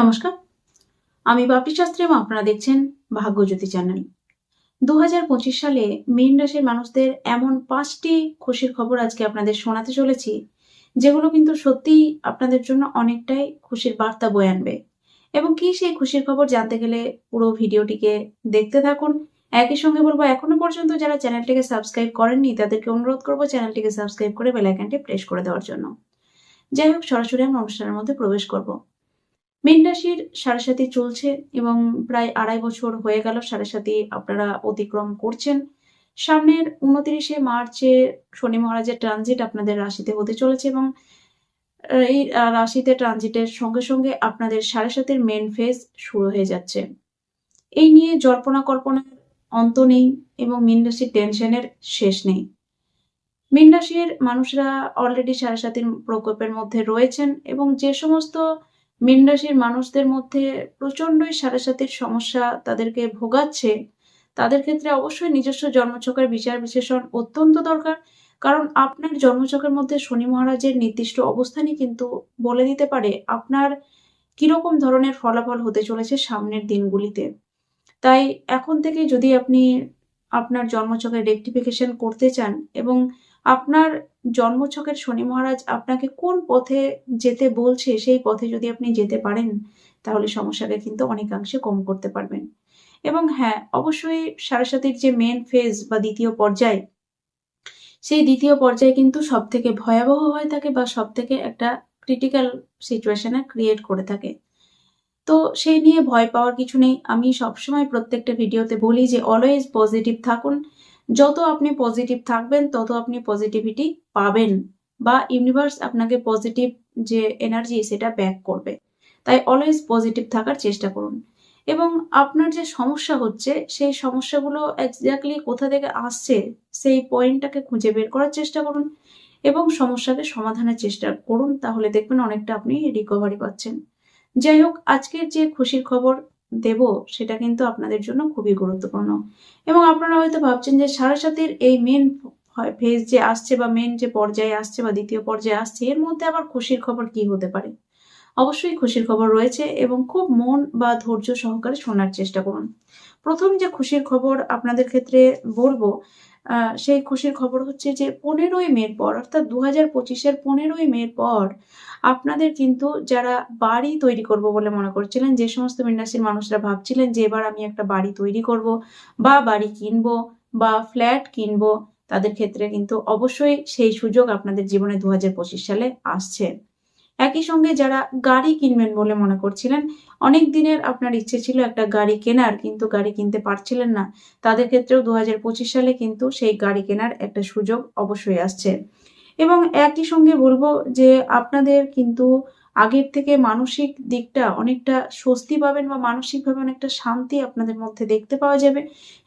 নমস্কার। আমি বাপি শাস্ত্রী এবং আপনারা দেখছেন ভাগ্যজ্যোতি চ্যানেল। দু হাজার পঁচিশ সালে মীন রাশির মানুষদের এমন পাঁচটি খুশির খবর আজকে আপনাদের শোনাতে চলেছি, যেগুলো কিন্তু সত্যিই আপনাদের জন্য অনেকটাই খুশির বার্তা বয়ে আনবে। এবং কি সেই খুশির খবর জানতে গেলে পুরো ভিডিওটিকে দেখতে থাকুন। একই সঙ্গে বলব, এখনও পর্যন্ত যারা চ্যানেলটিকে সাবস্ক্রাইব করেননি, তাদেরকে অনুরোধ করব চ্যানেলটিকে সাবস্ক্রাইব করে বেল আইকনটি প্রেস করে দেওয়ার জন্য। যাই হোক, সরাসরি আমরা অনুষ্ঠানের মধ্যে প্রবেশ করব। মীন রাশির সাড়ে চলছে এবং প্রায় আড়াই বছর হয়ে গেল সাড়ে সাথী আপনারা অতিক্রম করছেন। সামনের উনত্রিশে মার্চে শনি মহারাজের ট্রানজিট আপনাদের রাশিতে হতে চলেছে এবং এই রাশিতে ট্রানজিটের সঙ্গে সঙ্গে আপনাদের সাড়ে সাতের মেন ফেজ শুরু হয়ে যাচ্ছে। এই নিয়ে জল্পনা কল্পনার অন্ত নেই এবং মীন রাশির টেনশনের শেষ নেই। মীন রাশির মানুষরা অলরেডি সাড়ে সাতির প্রকোপের মধ্যে রয়েছেন এবং যে সমস্ত মীন রাশির মানুষদের মধ্যে প্রচণ্ডই সাড়ে সাতির সমস্যা তাদেরকে ভোগাচ্ছে। তাদের ক্ষেত্রে অবশ্যই নিজস্ব জন্মছকের বিচার বিশ্লেষণ অত্যন্ত দরকার, কারণ আপনার জন্মছকের মধ্যে শনি মহারাজের নির্দিষ্ট অবস্থানই কিন্তু বলে দিতে পারে আপনার কীরকম ধরনের ফলাফল হতে চলেছে সামনের দিনগুলিতে। তাই এখন থেকে যদি আপনি আপনার জন্মছকের রেকটিফিকেশন করতে চান এবং আপনার জন্মছকের শনি মহারাজ আপনাকে কোন পথে যেতে বলছে, সেই পথে যদি আপনি যেতে পারেন, তাহলে সমস্যাকে কিন্তু অনেকাংশে কম করতে পারবেন। এবং হ্যাঁ অবশ্যই সারাসাতির যে মেন ফেজ বা দ্বিতীয় পর্যায়, সেই দ্বিতীয় পর্যায়ে কিন্তু সব থেকে ভয়াবহ হয়ে থাকে বা সব থেকে একটা ক্রিটিক্যাল সিচুয়েশনে ক্রিয়েট করে থাকে। তো সেই নিয়ে ভয় পাওয়ার কিছু নেই। আমি সবসময় প্রত্যেকটা ভিডিওতে বলি যে অলওয়েজ পজিটিভ থাকুন। যত আপনি পজিটিভ থাকবেন, তত আপনি পজিটিভিটি পাবেন বা ইউনিভার্স আপনাকে পজিটিভ যে এনার্জি সেটা ব্যাক করবে। তাই অলওয়েজ পজিটিভ থাকার চেষ্টা করুন। এবং আপনার যে সমস্যা হচ্ছে, সেই সমস্যাগুলো এক্স্যাক্টলি কোথা থেকে আসছে, সেই পয়েন্টটাকে খুঁজে বের করার চেষ্টা করুন এবং সমস্যাকে সমাধানের চেষ্টা করুন, তাহলে দেখবেন অনেকটা আপনি রিকভারি পাচ্ছেন। যাই হোক, আজকের যে খুশির খবর দেব সেটা কিন্তু আপনাদের জন্য খুবই গুরুত্বপূর্ণ। এবং আপনারা হয়তো ভাবছেন যে সাড়ে সাতের এই মেন ফেজ যে আসছে বা মেন যে পর্যায়ে আসছে বা দ্বিতীয় পর্যায়ে আসছে, এর মধ্যে আবার খুশির খবর কি হতে পারে? অবশ্যই খুশির খবর রয়েছে এবং খুব মন বা ধৈর্য সহকারে শোনার চেষ্টা করুন। প্রথম যে খুশির খবর আপনাদের ক্ষেত্রে বলব সেই খুশির খবর হচ্ছে যে পনেরোই মের পর, অর্থাৎ দু হাজার পঁচিশের পনেরোই মের পর আপনাদের কিন্তু যারা বাড়ি তৈরি করব বলে মনে করছিলেন, যে সমস্ত মিনাসির মানুষরা ভাবছিলেন যে এবার আমি একটা বাড়ি তৈরি করব বা বাড়ি কিনবো বা ফ্ল্যাট কিনবো, তাদের ক্ষেত্রে কিন্তু অবশ্যই সেই সুযোগ আপনাদের জীবনে দু হাজার পঁচিশ সালে আসছে। একই সঙ্গে যারা গাড়ি কিনবেন বলে মনে করছিলেন, অনেক দিনের আপনার ইচ্ছে ছিল একটা গাড়ি কেনার, কিন্তু গাড়ি কিনতে পারছিলেন না। তাদের ক্ষেত্রেও দু হাজার পঁচিশ সালে কিন্তু সেই গাড়ি কেনার একটা সুযোগ অবশ্যই আসছে। এবং একই সঙ্গে বলব যে আপনাদের কিন্তু আগের থেকে মানসিক দিকটা অনেকটা স্বস্তি পাবেন বা মানসিকভাবে অনেকটা শান্তি আপনাদের মধ্যে দেখতে পাওয়া যাবে।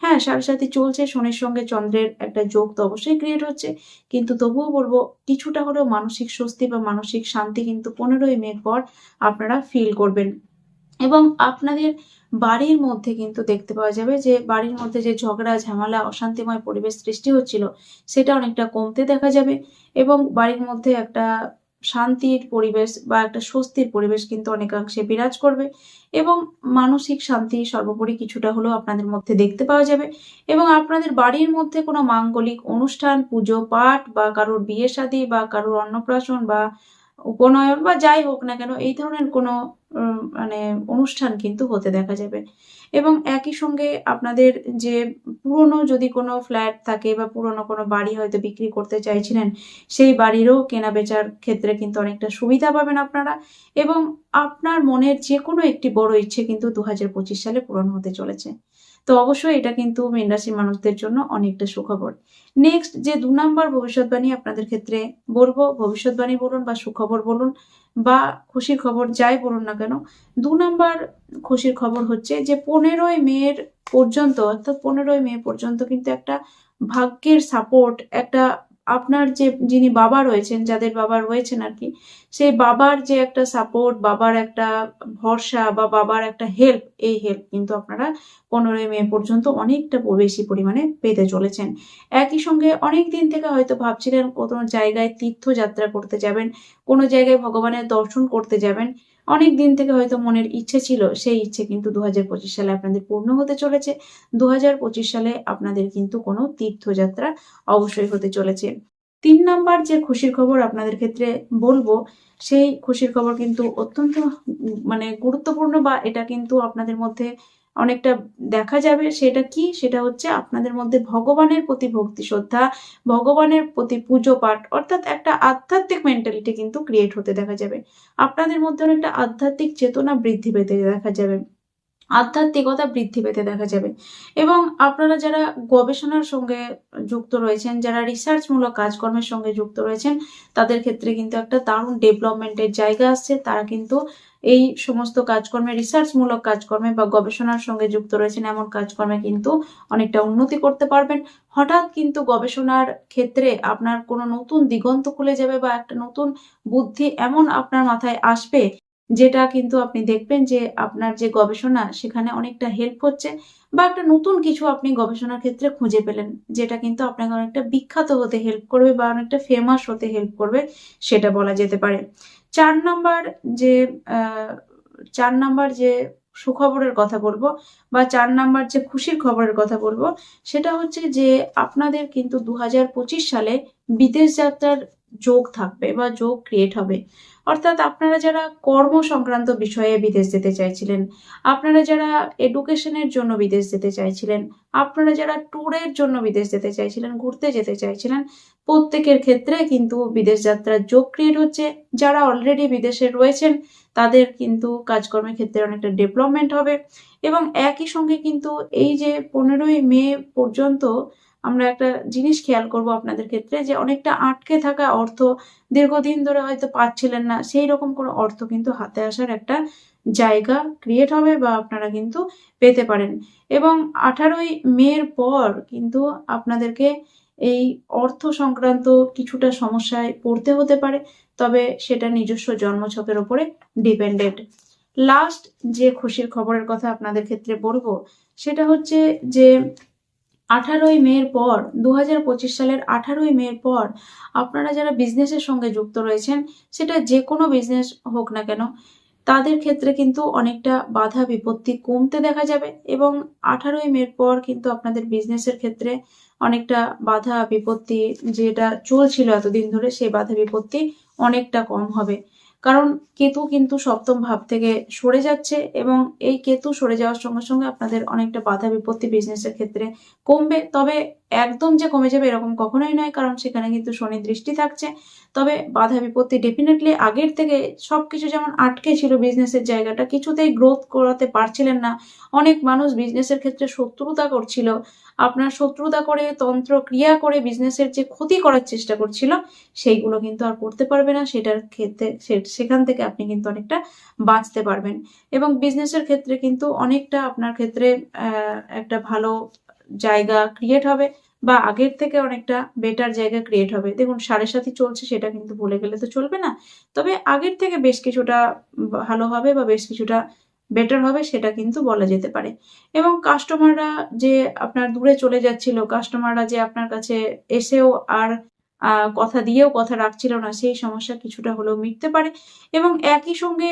হ্যাঁ সাথে সাথে চলছে, শনির সঙ্গে চন্দ্রের একটা যোগ তো অবশ্যই ক্রিয়েট হচ্ছে। কিন্তু তবুও বলব, কিছুটা হলেও মানসিক স্বস্তি বা মানসিক শান্তি কিন্তু পনেরোই মের পর আপনারা ফিল করবেন। এবং আপনাদের বাড়ির মধ্যে কিন্তু দেখতে পাওয়া যাবে যে, বাড়ির মধ্যে যে ঝগড়া, ঝামেলা, অশান্তিময় পরিবেশ সৃষ্টি হচ্ছিল, সেটা অনেকটা কমতে দেখা যাবে। এবং বাড়ির মধ্যে একটা শান্তির পরিবেশ বা একটা স্বস্তির পরিবেশ কিন্তু অনেকাংশে বিরাজ করবে এবং মানসিক শান্তি সর্বোপরি কিছুটা হলেও আপনাদের মধ্যে দেখতে পাওয়া যাবে এবং আপনাদের বাড়ির মধ্যে কোনো মাঙ্গলিক অনুষ্ঠান, পুজো, পাঠ বা কারোর বিয়ে শাদী বা কারোর অন্নপ্রাশন বা উপনয়ন বা যাই হোক না কেন, এই ধরনের কোনো মানে অনুষ্ঠান কিন্তু হতে দেখা যাবে। এবং একই সঙ্গে আপনাদের যে পুরনো যদি কোনো ফ্ল্যাট থাকে বা পুরনো কোনো বাড়ি হয়তো বিক্রি করতে চাইছিলেন, সেই বাড়িরও কেনা বেচার ক্ষেত্রে কিন্তু অনেকটা সুবিধা পাবেন আপনারা। এবং আপনার মনের যে কোনো একটি বড় ইচ্ছে কিন্তু দু হাজার পঁচিশ সালে পূরণ হতে চলেছে। তো অবশ্যই এটা কিন্তু মীন রাশির মানুষদের জন্য অনেকটা সুখবর। নেক্সট যে দু নম্বর ভবিষ্যৎবাণী আপনাদের ক্ষেত্রে বলব, ভবিষ্যৎবাণী বলুন বা সুখবর বলুন বা খুশির খবর যাই বলুন না কেন, দু নম্বর খুশির খবর হচ্ছে যে পনেরোই মেয়ের পর্যন্ত, অর্থাৎ পনেরোই মে পর্যন্ত কিন্তু একটা ভাগ্যের সাপোর্ট একটা আপনার যে যিনি বাবা রয়েছেন, যাদের বাবা রয়েছেন আর কি, সেই বাবার যে একটা সাপোর্ট বাবার একটা ভরসা বা বাবার একটা হেল্প এই হেল্প কিন্তু আপনারা পনেরোই মে পর্যন্ত অনেকটা বেশি পরিমাণে পেতে চলেছেন। একই সঙ্গে অনেক দিন থেকে হয়তো ভাবছিলেন কোনো জায়গায় তীর্থযাত্রা করতে যাবেন, কোনো জায়গায় ভগবানের দর্শন করতে যাবেন। অনেক দিন থেকে হয়তো মনের ইচ্ছে ছিল, সেই ইচ্ছে কিন্তু দু সালে আপনাদের পূর্ণ হতে চলেছে। দু সালে আপনাদের কিন্তু কোনো তীর্থযাত্রা অবশ্যই হতে চলেছে। তিন নাম্বার যে খুশির খবর আপনাদের ক্ষেত্রে বলব, সেই খুশির খবর কিন্তু অত্যন্ত মানে গুরুত্বপূর্ণ বা এটা কিন্তু আপনাদের মধ্যে অনেকটা দেখা যাবে সেটা কি? সেটা হচ্ছে আপনাদের মধ্যে ভগবানের প্রতি ভক্তি শ্রদ্ধা, ভগবানের প্রতি পুজো পাঠ, অর্থাৎ একটা আধ্যাত্মিক মেন্টালিটি কিন্তু ক্রিয়েট হতে দেখা যাবে। আপনাদের মধ্যে অনেকটা আধ্যাত্মিক চেতনা বৃদ্ধি পেতে দেখা যাবে। আধ্যাত্মিকতা বৃদ্ধি পেতে দেখা যাবে। এবং আপনারা যারা গবেষণার সঙ্গে যুক্ত রয়েছেন, যারা রিসার্চমূলক কাজকর্মের সঙ্গে যুক্ত রয়েছেন, তাদের ক্ষেত্রে কিন্তু একটা দারুণ ডেভেলপমেন্টের জায়গা আসছে। তারা কিন্তু এই সমস্ত কাজকর্মে রিসার্চমূলক কাজকর্মে বা গবেষণার সঙ্গে যুক্ত রয়েছেন এমন কাজকর্মে কিন্তু অনেকটা উন্নতি করতে পারবেন। হঠাৎ কিন্তু গবেষণার ক্ষেত্রে আপনার কোনো নতুন দিগন্ত খুলে যাবে বা একটা নতুন বুদ্ধি এমন আপনার মাথায় আসবে, যেটা কিন্তু আপনি দেখবেন যে আপনার যে গবেষণা সেখানে অনেকটা হেল্প হচ্ছে। বা একটা নতুন কিছু আপনি গবেষণার ক্ষেত্রে খুঁজে পেলেন, যেটা কিন্তু আপনাকে অনেকটা বিখ্যাত হতে হেল্প করবে বা অনেকটা ফেমাস হতে হেল্প করবে, সেটা বলা যেতে পারে। চার নাম্বার যে চার নাম্বার যে সুখবরের কথা বলব বা চার নাম্বার যে খুশির খবরের কথা বলব, সেটা হচ্ছে যে আপনাদের কিন্তু দু হাজার পঁচিশ সালে বিদেশ যাত্রার যোগ থাকবে বা যোগ ক্রিয়েট হবে। অর্থাৎ আপনারা যারা কর্ম সংক্রান্ত বিষয়ে বিদেশ যেতে চাইছিলেন, আপনারা যারা এডুকেশনের জন্য বিদেশ যেতে চাইছিলেন, আপনারা যারা ট্যুরের জন্য বিদেশ যেতে চাইছিলেন, ঘুরতে যেতে চাইছিলেন, প্রত্যেকের ক্ষেত্রে কিন্তু বিদেশ যাত্রার যোগ ক্রিয়েট হচ্ছে। যারা অলরেডি বিদেশে রয়েছেন, তাদের কিন্তু কাজকর্মের ক্ষেত্রে অনেকটা ডেভেলপমেন্ট হবে। এবং একই সঙ্গে কিন্তু এই যে পনেরোই মে পর্যন্ত আমরা একটা জিনিস খেয়াল করব আপনাদের ক্ষেত্রে যে অনেকটা আটকে থাকা অর্থ দীর্ঘদিন ধরে হয়তো পাচ্ছিলেন না, সেই রকম কোনো অর্থ কিন্তু হাতে আসার একটা জায়গা ক্রিয়েট হবে বা আপনারা কিন্তু পেতে পারেন। এবং আঠারোই মের পর কিন্তু আপনাদেরকে এই অর্থ সংক্রান্ত কিছুটা সমস্যায় পড়তে হতে পারে, তবে সেটা নিজস্ব জন্মছকের ওপরে ডিপেন্ডেন্ট লাস্ট যে খুশির খবরের কথা আপনাদের ক্ষেত্রে বলব, সেটা হচ্ছে যে আঠারোই মের পর দু হাজার পঁচিশ সালের আঠারোই মের পর আপনারা যারা বিজনেসের সঙ্গে যুক্ত রয়েছেন, সেটা যে কোনো বিজনেস হোক না কেন, তাদের ক্ষেত্রে কিন্তু অনেকটা বাধা বিপত্তি কমতে দেখা যাবে এবং আঠারোই মের পর কিন্তু আপনাদের বিজনেসের ক্ষেত্রে অনেকটা বাধা বিপত্তি যেটা চলছিল এতদিন ধরে, সেই বাধা বিপত্তি অনেকটা কম হবে। কারণ কেতু কিন্তু সপ্তম ভাব থেকে সরে যাচ্ছে এবং এই কেতু সরে যাওয়ার সঙ্গে সঙ্গে আপনাদের অনেকটা বাধা বিপত্তি বিজনেসের ক্ষেত্রে কমবে। তবে একদম যে কমে যাবে এরকম কখনোই নয়, কারণ সেখানে কিন্তু শনি দৃষ্টি থাকছে। তবে বাধা বিপত্তি ডেফিনেটলি আগের থেকে সবকিছু যেমন আটকে ছিল বিজনেসের জায়গাটা, কিছুতেই গ্রোথ করাতে পারছিলেন না। অনেক মানুষ বিজনেসের ক্ষেত্রে শত্রুতা করছিল। আপনার শত্রুতা করে, তন্ত্র ক্রিয়া করে বিজনেসের যে ক্ষতি করার চেষ্টা করছিল, সেইগুলো কিন্তু আর করতে পারবে না। সেটার ক্ষেত্রে সেখান থেকে আপনি কিন্তু অনেকটা বাঁচতে পারবেন। এবং বিজনেসের ক্ষেত্রে কিন্তু অনেকটা আপনার ক্ষেত্রে একটা ভালো জায়গা ক্রিয়েট হবে বা আগের থেকে অনেকটা বেটার জায়গা ক্রিয়েট হবে। দেখুন, সাড়ে সাথী চলছে, সেটা কিন্তু ভুলে গেলে তো চলবে না। তবে আগের থেকে বেশ কিছুটা ভালো হবে বা বেশ কিছুটা বেটার হবে, সেটা কিন্তু বলা যেতে পারে। এবং কাস্টমাররা যে আপনার দূরে চলে যাচ্ছিল কাস্টমাররা যে আপনার কাছে এসেও আর কথা দিয়েও কথা রাখছিল না, সেই সমস্যা কিছুটা হলেও মিটতে পারে। এবং একই সঙ্গে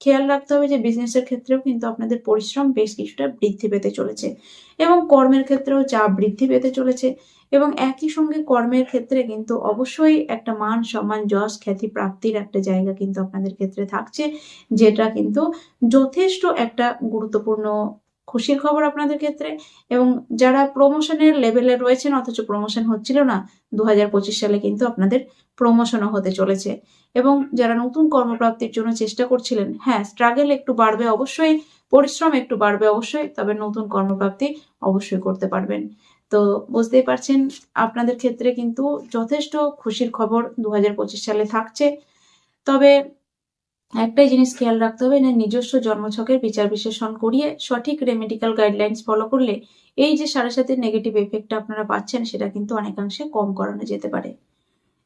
খেয়াল রাখতে হবে যে বিজনেসের ক্ষেত্রেও কিন্তু আপনাদের পরিশ্রম বেশ কিছুটা বৃদ্ধি পেতে চলেছে। এবং কর্মের ক্ষেত্রেও চাপ বৃদ্ধি পেতে চলেছে এবং একই সঙ্গে কর্মের ক্ষেত্রে কিন্তু অবশ্যই একটা মান সম্মান যশ খ্যাতি প্রাপ্তির একটা জায়গা কিন্তু আপনাদের ক্ষেত্রে থাকছে, যেটা কিন্তু যথেষ্ট একটা গুরুত্বপূর্ণ খুশির খবর আপনাদের ক্ষেত্রে? এবং যারা প্রমোশনের লেভেলে রয়েছেন, অথচ প্রমোশন হচ্ছিল না দু হাজার পঁচিশ সালে কিন্তু আপনাদের প্রমোশনও হতে চলেছে। এবং যারা নতুন কর্মপ্রাপ্তির জন্য চেষ্টা করছিলেন হ্যাঁ স্ট্রাগেল একটু বাড়বে অবশ্যই, পরিশ্রম একটু বাড়বে অবশ্যই, তবে নতুন কর্মপ্রাপ্তি অবশ্যই করতে পারবেন। তো বুঝতেই পারছেন, আপনাদের ক্ষেত্রে কিন্তু যথেষ্ট খুশির খবর দু হাজার পঁচিশ সালে থাকছে। তবে একটাই জিনিস খেয়াল রাখতে হবে না নিজস্ব জন্মছকের বিচার বিশ্লেষণ করিয়ে সঠিক রেমেডিক্যাল গাইডলাইন্স ফলো করলে এই যে সাড়ে সাথে নেগেটিভ এফেক্টটা আপনারা পাচ্ছেন, সেটা কিন্তু অনেকাংশে কম করানো যেতে পারে।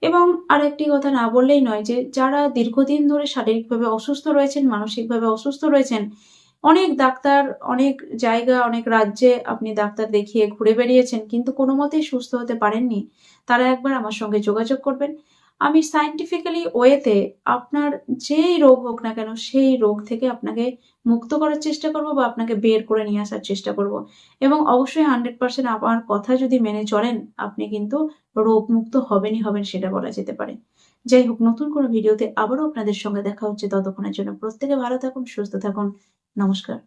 এবং আরেকটি কথা না বললেই নয় যে, যারা দীর্ঘদিন ধরে শারীরিকভাবে অসুস্থ রয়েছেন, মানসিকভাবে অসুস্থ রয়েছেন, অনেক ডাক্তার, অনেক জায়গা, অনেক রাজ্যে আপনি ডাক্তার দেখিয়ে ঘুরে বেরিয়েছেন কিন্তু কোনো মতেই সুস্থ হতে পারেননি, তারা একবার আমার সঙ্গে যোগাযোগ করবেন। আমি সাইন্টিফিক্যালি ওয়েতে আপনার যেই রোগ হোক না কেন, সেই রোগ থেকে আপনাকে মুক্ত করার চেষ্টা করব বা আপনাকে বের করে নিয়ে আসার চেষ্টা করব। এবং অবশ্যই হান্ড্রেড পার্সেন্ট আমার কথা যদি মেনে চলেন, আপনি কিন্তু রোগমুক্ত হবেনই হবেন সেটা বলা যেতে পারে। যাই হোক, নতুন কোনো ভিডিওতে আবারও আপনাদের সঙ্গে দেখা হচ্ছে ততক্ষণের জন্য প্রত্যেকে ভালো থাকুন, সুস্থ থাকুন। নমস্কার।